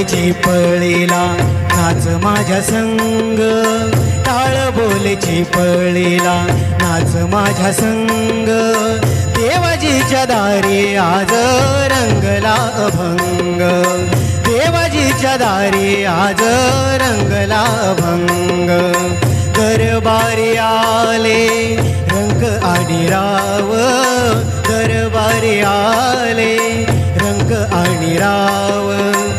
बोलची पळीला नाच माझ्या संग. टाळ बोलची पळीला नाच माझ्या संग. देवाजीच्या दारी आज रंगला अभंग. देवाजीच्या दारी आज रंगला अभंग. दरबारी आले रंग आणि राव. दरबारी आले रंग आणि राव.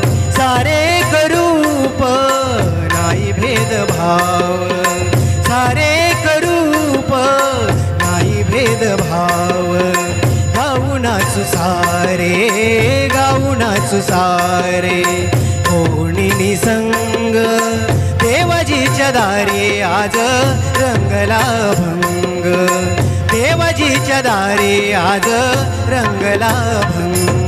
भेद भेदभाव. गाऊनाच सारे गाऊनाच सारे. कोणी निसंग देवाजीच्या दारी आज रंगला भंग. देवाजीच्या दारी आज रंगला भंग.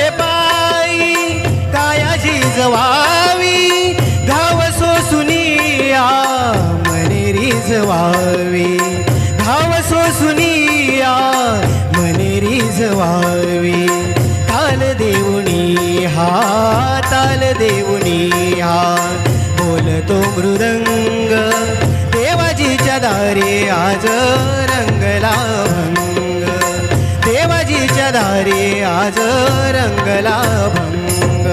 जनसेवे पायी कायाची जवावी घाव सोसुनिया मने रिजवावी. घाव सोसुनिया मने रिजवावी. ताल देवणी हा ताल देवणी हा बोलतो मृदंग देवाजीच्या दारे आज दारी आज रंगला भंग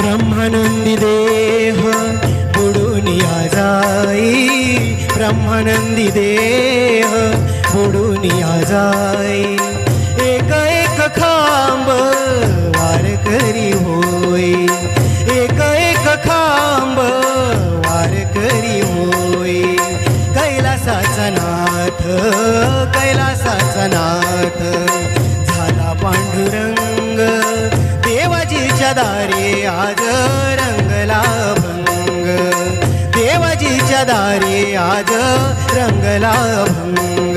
ब्रह्मानंदी देह हो, बुडून या जाई. ब्रह्मानंदी देह हो, बुडून या जाई. करी होय. एक एक खांब वार करी होय. कैलासाचा नाथ कैलासाचा नाथ. झाला पांडुरंग देवाजीच्या दारी आज रंगला भंग. देवाजीच्या दारी आज रंगला भंग.